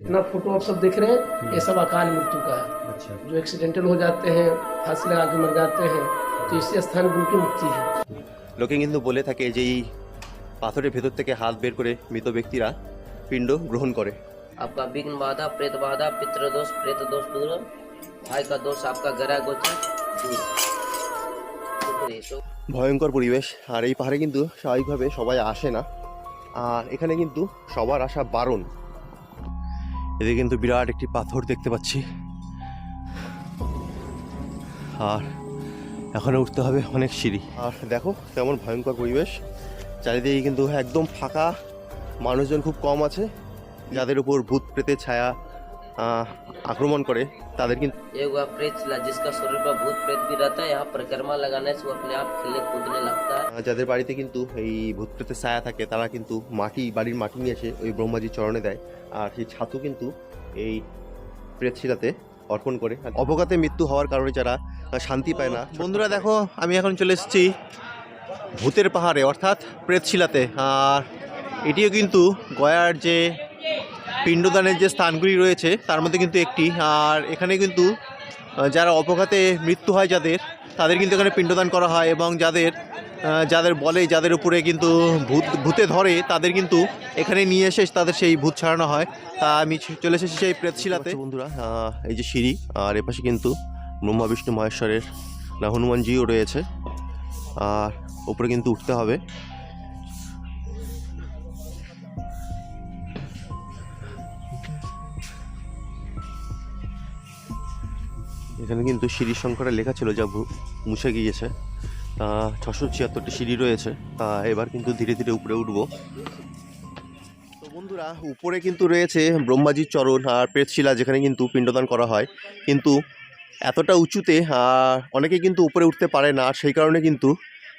इतना फोटो आप सब देख रहे हैं ये सब अकाल मृत्यु का है अच्छा जो एक्सीडेंटल हो जाते हैं फांसी लगा के मर जाते हैं तो इसी स्थान पर उनकी मुक्ति है লোকে কিন্তু বলে থাকে যে এই পাথরের ভেতর থেকে হাত বের করে মৃত ব্যক্তিরা পিণ্ড গ্রহণ করে आपका विघ्न बाधा प्रेत बाधा पितृ दोष प्रेत दोष दूर भाई का दोष आपका गरा गोचर दूर शुक्रिया। तो ভয়ঙ্কর পরিবেশ আর এই পাহাড়ে কিন্তু স্বাভাবিকভাবে সবাই আসে না আর এখানে কিন্তু সবার আসা বারণ এদিকে কিন্তু বিরাট একটি পাথর দেখতে পাচ্ছি। আর এখানে উঠতে হবে অনেক সিঁড়ি। আর দেখো, কেমন ভয়ঙ্কর পরিবেশ। চারিদিকে কিন্তু একদম ফাঁকা। মানুষজন খুব কম আছে। যাদের উপর ভূত প্রেতে ছায়া আহ, আক্রমণ করে তাদের কিন্তু एक हुआ प्रेत शिला जिसका शरीर पर भूत प्रेत भी रहता है यहाँ परिक्रमा लगाने से वो अपने आप खिले कूदने लगता है আহ, যাদের বাড়িতে কিন্তু এই ভূত প্রেতের ছায়া থাকে তারা কিন্তু মাটি বাড়ির মাটি নিয়ে এসে ওই ব্রহ্মাজির চরণে দেয় আর সেই ছাতু কিন্তু এই প্রেতশিলাতে অর্পণ করে আর অবগাতে মৃত্যু হওয়ার কারণে যারা আহ, শান্তি পায় না বন্ধুরা দেখো আমি এখন চলে এসেছি ভূতের পাহাড়ে অর্থাৎ প্রেতশিলাতে আর এটিও কিন্তু গয়ার যে পিণ্ডদানের যে স্থানগুলি রয়েছে, তার মধ্যে কিন্তু একটি। আর এখানে কিন্তু যারা অপঘাতে মৃত্যু হয় যাদের, তাদের কিন্তু এখানে পিণ্ডদান করা হয় এবং যাদের যাদের বলে, যাদের উপরে কিন্তু ভূত, ভূতে ধরে, তাদের কিন্তু এখানে নিয়ে এসে তাদের সেই ভূত ছাড়ানো হয়। তা আমি চলে এসেছি সেই প্রেতশিলাতে। বন্ধুরা এই যে সিঁড়ি, আর এপাশে কিন্তু ব্রহ্মা, বিষ্ণু, মহেশ্বরের হনুমানজিও রয়েছে। আর উপরে কিন্তু উঠতে হবে। এখানে কিন্তু সিঁড়ির সংখ্যাটা লেখা ছিল যা মুছে গিয়েছে। তা ছশো ছিয়াত্তরটি সিঁড়ি রয়েছে। তা এবার কিন্তু ধীরে ধীরে উপরে উঠবো। তো বন্ধুরা, উপরে কিন্তু রয়েছে ব্রহ্মাজির চরণ আর প্রেতশিলা, যেখানে কিন্তু পিণ্ডদান করা হয়। কিন্তু এতটা উঁচুতে অনেকে কিন্তু উপরে উঠতে পারে না। সেই কারণে কিন্তু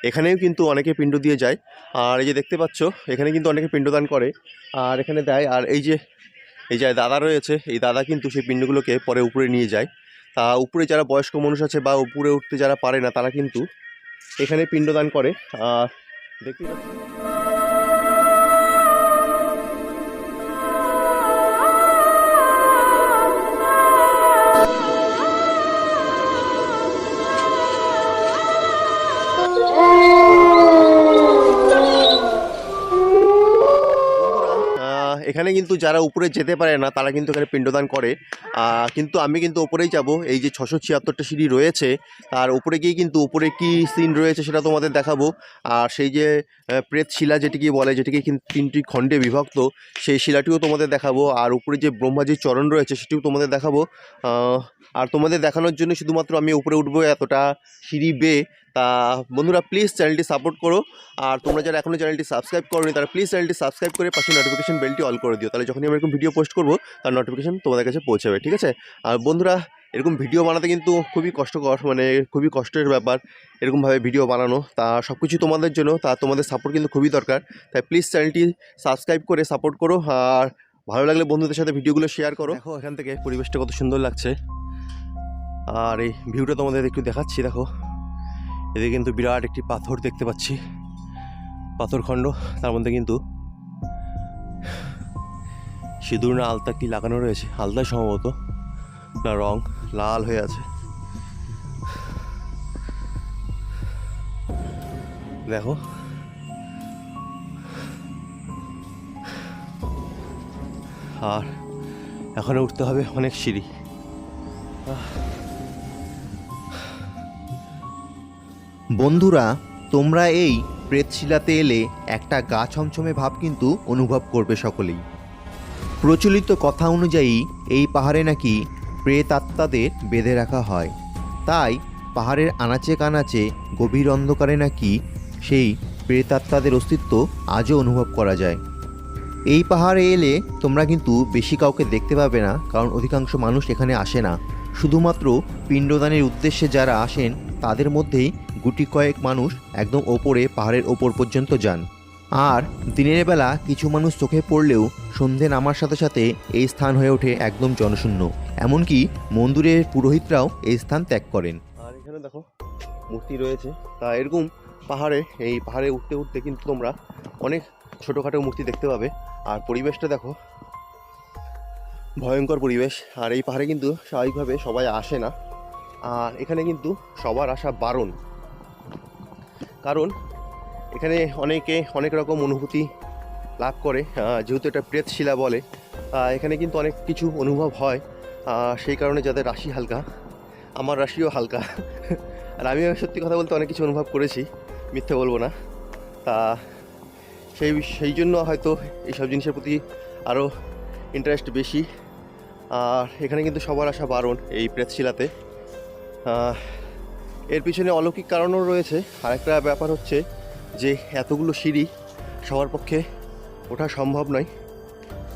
এখানেও কিন্তু অনেকে পিণ্ড দিয়ে যায়। আর এই যে দেখতে পাচ্ছ, এখানে কিন্তু অনেকে পিণ্ডদান করে। আর এখানে দেয়, আর এই যে এই যে দাদা রয়েছে, এই দাদা কিন্তু সেই পিণ্ডগুলোকে পরে উপরে নিয়ে যায়। তা উপরে যারা বয়স্ক মানুষ আছে বা উপরে উঠতে যারা পারে না, তারা কিন্তু এখানে পিণ্ডদান করে। আর দেখতে এখানে কিন্তু যারা উপরে যেতে পারে না, তারা কিন্তু এখানে পিণ্ডদান করে। কিন্তু আমি কিন্তু ওপরেই যাব। এই যে ছশো ছিয়াত্তরটা সিঁড়ি রয়েছে তার উপরে গিয়ে কিন্তু উপরে কি সিন রয়েছে সেটা তোমাদের দেখাবো। আর সেই যে প্রেত শিলা যেটিকে বলে, যেটিকে কিন্তু তিনটি খণ্ডে বিভক্ত, সেই শিলাটিও তোমাদের দেখাবো। আর উপরে যে ব্রহ্মাজির চরণ রয়েছে, সেটিও তোমাদের দেখাবো। আর তোমাদের দেখানোর জন্য শুধুমাত্র আমি উপরে উঠবো এতটা সিঁড়ি বেয়ে। তা বন্ধুরা প্লিজ চ্যানেলটি সাপোর্ট করো। আর তোমরা যারা এখনও চ্যানেলটি সাবস্ক্রাইব করোনি, তারা প্লিজ চ্যানেলটি সাবস্ক্রাইব করে পাশে নোটিফিকেশন বেলটি অল করে দিও। তাহলে যখনই আমি এরকম ভিডিও পোস্ট করব, তার নোটিফিকেশন তোমাদের কাছে পৌঁছাবে ঠিক আছে? আর বন্ধুরা, এরকম ভিডিও বানাতে কিন্তু খুবই কষ্টকর মানে খুবই কষ্টের ব্যাপার, এরকমভাবে ভিডিও বানানো। তা সব কিছু তোমাদের জন্য, তা তোমাদের সাপোর্ট কিন্তু খুবই দরকার। তাই প্লিজ চ্যানেলটি সাবস্ক্রাইব করে সাপোর্ট করো। আর ভালো লাগলে বন্ধুদের সাথে ভিডিওগুলো শেয়ার করো। দেখো, এখান থেকে পরিবেশটা কত সুন্দর লাগছে। আর এই ভিউটা তোমাদের একটু দেখাচ্ছি, দেখো। এদিকে কিন্তু বিরাট একটি পাথর দেখতে পাচ্ছি। পাথরখণ্ড তার মধ্যে কিন্তু সিঁদুর না আলতা কি লাগানো রয়েছে। আলতা সম্ভবত না, রং লাল হয়ে আছে। দেখো। আর এখানে উঠতে হবে অনেক সিঁড়ি। বন্ধুরা, তোমরা এই প্রেতশিলাতে এলে একটা গা ছমছমে ভাব কিন্তু অনুভব করবে সকলেই। প্রচলিত কথা অনুযায়ী, এই পাহাড়ে নাকি প্রেত আত্মাদের বেঁধে রাখা হয়। তাই পাহাড়ের আনাচে কানাচে, গভীর অন্ধকারে নাকি সেই প্রেতাত্মাদের অস্তিত্ব আজও অনুভব করা যায়। এই পাহাড়ে এলে তোমরা কিন্তু বেশি কাউকে দেখতে পাবে না, কারণ অধিকাংশ মানুষ এখানে আসে না। শুধুমাত্র পিণ্ডদানের উদ্দেশ্যে যারা আসেন তাদের মধ্যেই গুটি কয়েক মানুষ একদম ওপরে, পাহাড়ের ওপর পর্যন্ত যান। আর দিনের বেলা কিছু মানুষ চোখে পড়লেও সন্ধে নামার সাথে সাথে এই স্থান হয়ে ওঠে একদম জনশূন্য। এমনকি মন্দিরের পুরোহিতরাও এই স্থান ত্যাগ করেন। আর এখানে দেখো, মূর্তি রয়েছে। তা এরকম পাহাড়ে, এই পাহাড়ে উঠতে উঠতে কিন্তু তোমরা অনেক ছোটোখাটো মূর্তি দেখতে পাবে। আর পরিবেশটা দেখো, ভয়ঙ্কর পরিবেশ। আর এই পাহাড়ে কিন্তু স্বাভাবিকভাবে সবাই আসে না। আর এখানে কিন্তু সবার আসা বারণ। কারণ এখানে অনেকে অনেক রকম অনুভূতি লাভ করে যেহেতু এটা প্রেতশিলা বলে এখানে কিন্তু অনেক কিছু অনুভব হয় সেই কারণে যাদের রাশি হালকা, আমার রাশিও হালকা। আর আমিও সত্যি কথা বলতে অনেক কিছু অনুভব করেছি, মিথ্যে বলব না। তা সেই সেই জন্য হয়তো এইসব জিনিসের প্রতি আরও ইন্টারেস্ট বেশি। আর এখানে কিন্তু সবার আসা বারণ এই প্রেতশিলাতে। এর পিছনে অলৌকিক কারণও রয়েছে। আরেকটা ব্যাপার হচ্ছে যে এতগুলো সিঁড়ি সবার পক্ষে ওঠা সম্ভব নয়।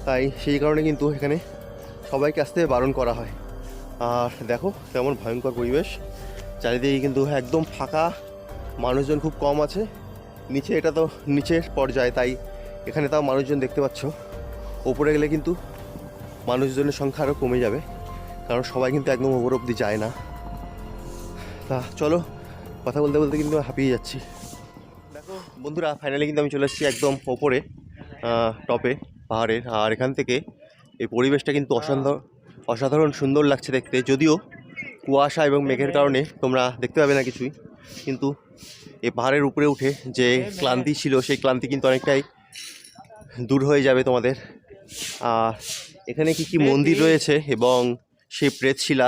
তাই সেই কারণে কিন্তু এখানে সবাইকে আসতে বারণ করা হয়। আর দেখো, কেমন ভয়ঙ্কর পরিবেশ। চারিদিকে কিন্তু একদম ফাঁকা, মানুষজন খুব কম আছে। নিচে এটা তো নিচের পর্যায়ে, তাই এখানে তাও মানুষজন দেখতে পাচ্ছ। ওপরে গেলে কিন্তু মানুষজনের সংখ্যা আরও কমে যাবে। কারণ সবাই কিন্তু একদম ওপর অব্দি যায় না। তা চলো, কথা বলতে বলতে কিন্তু হাঁপিয়ে যাচ্ছি। দেখো, বন্ধুরা ফাইনালি কিন্তু আমি চলে এসেছি একদম ওপরে টপে পাহাড়ের আর এখান থেকে এই পরিবেশটা কিন্তু অসাধারণ অসাধারণ সুন্দর লাগছে দেখতে। যদিও কুয়াশা এবং মেঘের কারণে তোমরা দেখতে পাবে না কিছুই। কিন্তু এই পাহাড়ের উপরে উঠে যে ক্লান্তি ছিল, সেই ক্লান্তি কিন্তু অনেকটাই দূর হয়ে যাবে তোমাদের। আর এখানে কি কি মন্দির রয়েছে এবং সেই প্রেতশিলা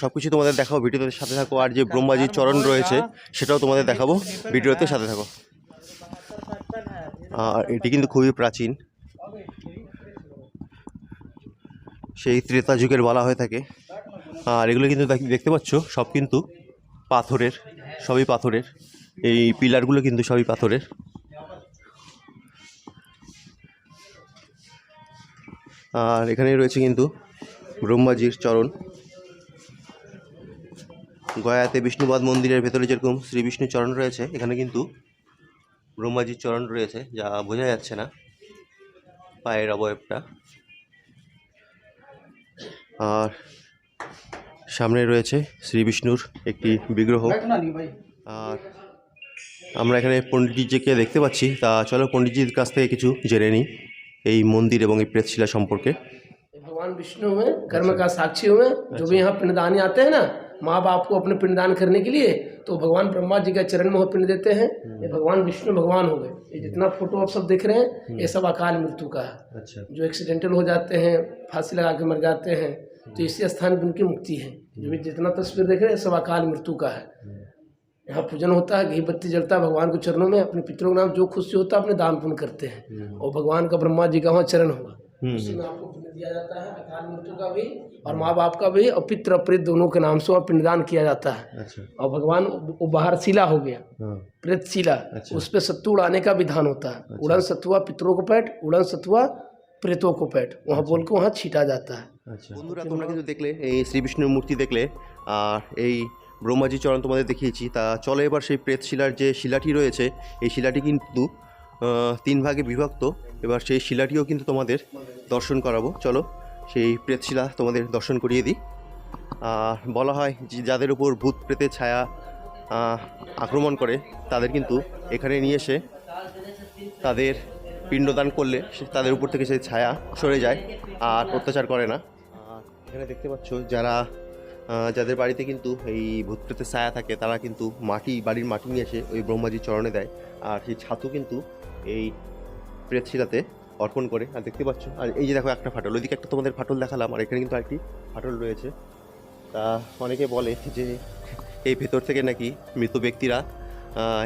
সব কিছু তোমাদের দেখাবো, ভিডিওতে সাথে থাকো, আর যে ব্রহ্মাজির চরণ রয়েছে, সেটাও তোমাদের দেখাবো, ভিডিওতে সাথে থাকো। আর এটি কিন্তু খুবই প্রাচীন। সেই ত্রেতা যুগের বলা হয়ে থাকে। আর এগুলো কিন্তু দেখতে পাচ্ছ, সব কিন্তু পাথরের, সবই পাথরের। এই পিলারগুলো কিন্তু সবই পাথরের। আর এখানে রয়েছে কিন্তু ব্রহ্মাজির চরণ। গয়াতে বিষ্ণুবাদ মন্দিরের ভেতরে যেরকম শ্রী বিষ্ণু চরণ রয়েছে এখানে কিন্তু ব্রহ্মাজির চরণ রয়েছে যা বোঝা যাচ্ছে না পায়ের অবয়বটা আর সামনে রয়েছে শ্রী বিষ্ণুর একটি বিগ্রহ আর আমরা এখানে পণ্ডিতজিকে দেখতে পাচ্ছি তা চলো পণ্ডিতজির কাছ থেকে কিছু জেনে নিই এই মন্দির এবং এই প্রেতশিলা সম্পর্কে ये भगवान विष्णु हुए कर्म का साक्षी हुए जो भी यहाँ पिंडदानी आते हैं ना माँ बाप को अपने पिंडदान करने के लिए तो भगवान ब्रह्मा जी का चरण में वो पिंड देते हैं। हम्म। ये भगवान विष्णु भगवान हो गए। ये हम्म। जितना फ़ोटो आप सब देख रहे हैं हम्म। ये सब अकाल मृत्यु का है। अच्छा। जो एक्सीडेंटल हो जाते हैं फांसी लगा के मर जाते हैं तो इसी स्थान पर उनकी मुक्ति है। जो भी जितना तस्वीर देख रहे हैं सब अकाल मृत्यु का है। यहाँ पूजन होता है घी बत्ती जलता है भगवान के चरणों में अपने पितरों का नाम जो खुशी होता है अपने दान पुण्य करते हैं। और भगवान का ब्रह्मा जी का वहाँ चरण होगा। उसी में आपको पुण्य दिया जाता है अकाल मृत्यु का भी और माँ बाप का भी और पितृ प्रेत दोनों के नाम से वहाँ पिंडदान किया जाता है আচ্ছা और भगवान वो बाहर शिला हो गया হ্যাঁ प्रेत शिला अच्छा। उस पर सत्तू उड़ाने का विधान होता है उड़न सत्तुआ पितरों को पैट उड़न सत्तुआ प्रेतों को पैट वहाँ बोल के वहाँ छीटा जाता है আচ্ছা বন্ধুরা তোমরা কিন্তু দেখলে এই শ্রী বিষ্ণুর মূর্তি দেখলে আর এই ব্রহ্মাজি চরণ তোমাদের দেখিয়েছি তা চলো এবার সেই প্রেতশিলার যে শিলাটি রয়েছে এই শিলাটি কিন্তু আহ, তিন ভাগে বিভক্ত। এবার সেই শিলাটিও কিন্তু তোমাদের দর্শন করাবো। চলো, সেই প্রেতশিলা তোমাদের দর্শন করিয়ে দিই। আর বলা হয় যে যাদের উপর ভূত প্রেতের ছায়া আক্রমণ করে, তাদের কিন্তু এখানে নিয়ে এসে তাদের পিণ্ডদান করলে তাদের উপর থেকে সেই ছায়া সরে যায়, আর অত্যাচার করে না। আর এখানে দেখতে পাচ্ছ যারা যাদের বাড়িতে কিন্তু এই ভূত প্রেতের ছায়া থাকে, তারা কিন্তু মাটি, বাড়ির মাটি নিয়ে এসে ওই ব্রহ্মাজির চরণে দেয়। আর সেই ছাতু কিন্তু এই প্রেতশিলাতে অর্পণ করে। আর দেখতে পাচ্ছ, আর এই যে দেখো একটা ফাটল। ওইদিকে একটা তোমাদের ফাটল দেখালাম, আর এখানে কিন্তু আরেকটি ফাটল রয়েছে। তা অনেকে বলে যে এই ভেতর থেকে নাকি মৃত ব্যক্তিরা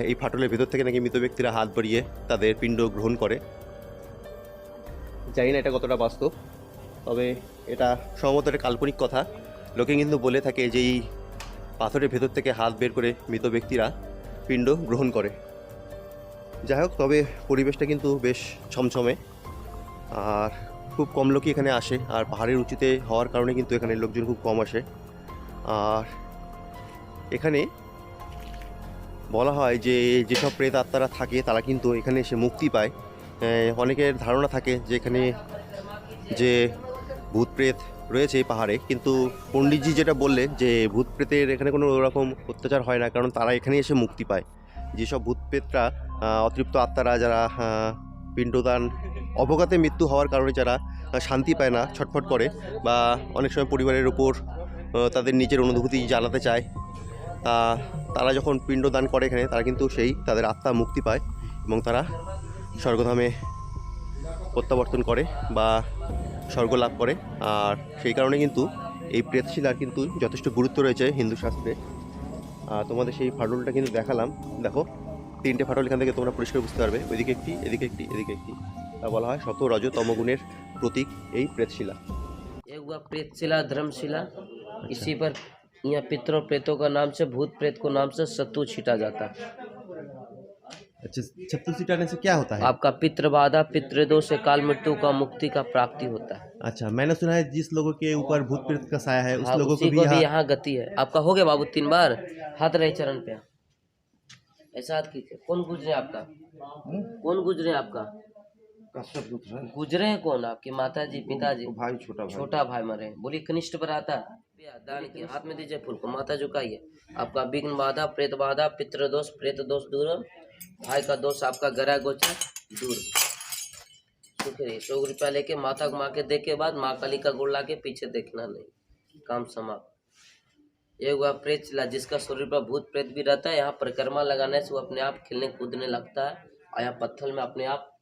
এই ফাটলের ভেতর থেকে নাকি মৃত ব্যক্তিরা হাত বাড়িয়ে তাদের পিণ্ড গ্রহণ করে। জানি না এটা কতটা বাস্তব, তবে এটা সম্ভবত একটা কাল্পনিক কথা। লোকে কিন্তু বলে থাকে যে এই পাথরের ভেতর থেকে হাত বের করে মৃত ব্যক্তিরা পিণ্ড গ্রহণ করে। যাই হোক তবে পরিবেশটা কিন্তু বেশ ছমছমে। আর খুব কম লোকই এখানে আসে, আর পাহাড়ের উঁচুতে হওয়ার কারণে কিন্তু এখানে লোকজন খুব কম আসে। আর এখানে বলা হয় যে, যেসব প্রেত আত্মারা থাকে, তারা কিন্তু এখানে এসে মুক্তি পায়। অনেকের ধারণা থাকে যে, এখানে যে ভূত প্রেত রয়েছে এই পাহাড়ে, কিন্তু পণ্ডিতজি যেটা বললেন যে, ভূত প্রেতের এখানে কোনো রকম অত্যাচার হয় না, কারণ তারা এখানে এসে মুক্তি পায়। যেসব ভূত প্রেতরা অতৃপ্ত আত্মারা যারা পিণ্ডদান অবগাতে মৃত্যু হওয়ার কারণে যারা শান্তি পায় না, ছটফট করে বা অনেক সময় পরিবারের উপর তাদের নিজের অনুভূতি জানাতে চায় তারা যখন পিণ্ডদান করে এখানে, তারা কিন্তু সেই তাদের আত্মা মুক্তি পায় এবং তারা স্বর্গধামে প্রত্যাবর্তন করে বা স্বর্গ লাভ করে। আর সেই কারণে কিন্তু এই প্রেতশিলার কিন্তু যথেষ্ট গুরুত্ব রয়েছে হিন্দু শাস্ত্রে। তোমাদের সেই ফাটলটা কিন্তু দেখালাম দেখো তিনটে ফাটল এখান থেকে তোমরা পরিষ্কার বুঝতে পারবে ওইদিকে একটি এদিকে একটি এদিকে একটি তা বলা হয় শত রজ তমগুণের প্রতীক এই প্রেতশিলা एक हुआ प्रेतशिला धर्मशिला इसी पर यहाँ पितरों प्रेतों का नाम से भूत प्रेत को नाम से सत्तू छीटा जाता है अच्छा छत्तू सिटाने से क्या होता है? आपका पितृ बाधा पितृदोष से काल मृत्यु का मुक्ति का प्राप्ति होता है। अच्छा मैंने सुना है जिस लोगों के ऊपर भूत प्रेत का साया है उस हाँ, लोगों को भी यहाँ यहाँ गति है। आपका हो गया बाबू तीन बार? हाथ रहे चरण पे। ऐसा हाथ कीजिए। कौन गुजरे आपका? कौन गुजरे आपका? गुजरे हैं। कौन? आपके माता जी पिताजी? भाई छोटा छोटा भाई मरे बोली कनिष्ठ पर आता दान की हाथ में दीजिए फूल को। माता झुकाइए। आपका विघ्न बाधा प्रेत बाधा पितृदोष प्रेत दोष दूर भाई का दोष आपका गरा गोचर दूर। सुख रही सौ रुपया लेके माता घुमा के दे के बाद माँ काली का गुड़ ला के पीछे देखना नहीं। काम समाप्त। ये हुआ प्रेत चिला जिसका शरीर पर भूत प्रेत भी रहता है यहाँ परिक्रमा लगाने से वो अपने आप खेलने कूदने लगता है और यहाँ पत्थर में अपने आप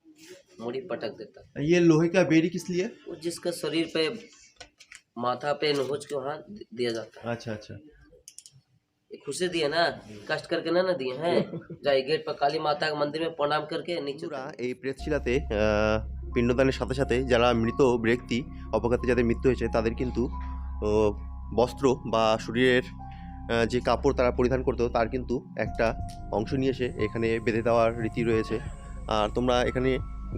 मुड़ी पटक देता है। ये लोहे का बेड़ी किस लिए? जिसका शरीर पे माथा पे नोच के वहाँ दिया जाता है। अच्छा अच्छा। खुशी दिए ना कष्ट करके ना ना दिए हैं जाइए गेट पर काली माता के मंदिर में प्रणाम करके नीचे বন্ধুরা এই প্রেতশিলাতে আহ, পিণ্ডদানের সাথে সাথে যারা মৃত ব্যক্তি অপঘাতে যাদের মৃত্যু হয়েছে তাদের কিন্তু ও, বস্ত্র বা শরীরের আহ, যে কাপড় তারা পরিধান করতো তার কিন্তু একটা অংশ নিয়ে এসে এখানে বেঁধে দেওয়ার রীতি রয়েছে আর তোমরা এখানে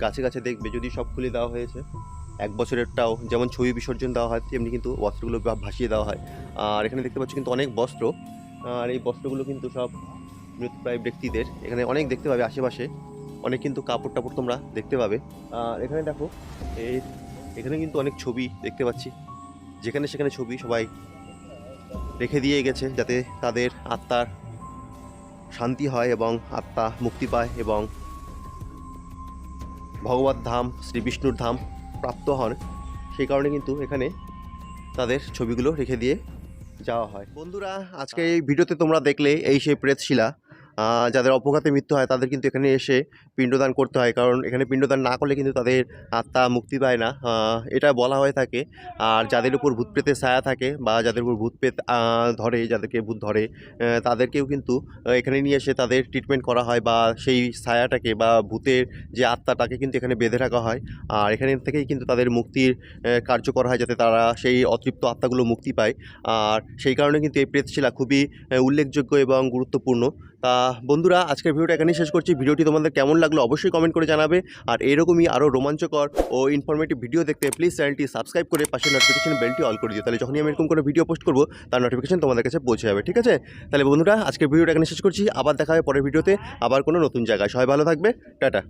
গাছে গাছে দেখবে যদি সব খুলে দেওয়া হয়েছে এক বছরেরটাও যেমন ছবি বিসর্জন দেওয়া হয় তেমনি কিন্তু বস্ত্রগুলো ভা- ভাসিয়ে দেওয়া হয় আর এখানে দেখতে পাচ্ছ কিন্তু অনেক বস্ত্র আর এই বস্ত্রগুলো কিন্তু সব মৃতপ্রায় ব্যক্তিদের। এখানে অনেক দেখতে পাবে আশেপাশে। অনেক কিন্তু কাপড় টাপড় তোমরা দেখতে পাবে। আর এখানে দেখো, এই এখানে কিন্তু অনেক ছবি দেখতে পাচ্ছি। যেখানে সেখানে ছবি সবাই রেখে দিয়ে গেছে যাতে তাদের আত্মার শান্তি হয় এবং আত্মা মুক্তি পায় এবং ভগবত ধাম, শ্রী বিষ্ণুর ধাম প্রাপ্ত হন। সেই কারণে কিন্তু এখানে তাদের ছবিগুলো রেখে দিয়ে যাওয়া হয়। বন্ধুরা আজকে এই ভিডিওতে তোমরা দেখলে এই সেই প্রেতশিলা। যাদের অপঘাতে মৃত্যু হয়, তাদের কিন্তু এখানে এসে পিণ্ডদান করতে হয়। কারণ এখানে পিণ্ডদান না করলে কিন্তু তাদের আত্মা মুক্তি পায় না। এটা বলা হয়ে থাকে। আর যাদের উপর ভূত প্রেতের ছায়া থাকে বা যাদের উপর ভূত প্রেত ধরে, যাদেরকে ভূত ধরে তাদেরকেও কিন্তু এখানে নিয়ে এসে তাদের ট্রিটমেন্ট করা হয় বা সেই ছায়াটাকে বা ভূতের যে আত্মাটাকে কিন্তু এখানে বেঁধে রাখা হয়। আর এখানে থেকেই কিন্তু তাদের মুক্তির কার্য করা হয় যাতে তারা সেই অতৃপ্ত আত্মাগুলো মুক্তি পায়। আর সেই কারণে কিন্তু এই প্রেতশিলা খুবই উল্লেখযোগ্য এবং গুরুত্বপূর্ণ। তা বন্ধুরা, আজকের ভিডিওটা এখানেই শেষ করছি। ভিডিওটি তোমাদের কেমন লাগল অবশ্যই কমেন্ট করে জানাবে। আর এরকমই আরও রোমাঞ্চকর ও ইনফরমেটিভ ভিডিও দেখতে প্লিজ চ্যানেলটি সাবস্ক্রাইব করে পাশে নোটিফিকেশন বেলটি অল করে দিও। তাহলে যখনই আমি এরকম কোনো ভিডিও পোস্ট করব, তার নোটিফিকেশন তোমাদের কাছে পৌঁছে যাবে, ঠিক আছে? তাহলে বন্ধুরা, আজকের ভিডিওটা এখানে শেষ করছি। আবার দেখা হবে পরের ভিডিওতে আবার কোনো নতুন জায়গায়। সবাই ভালো থাকবে। টাটা।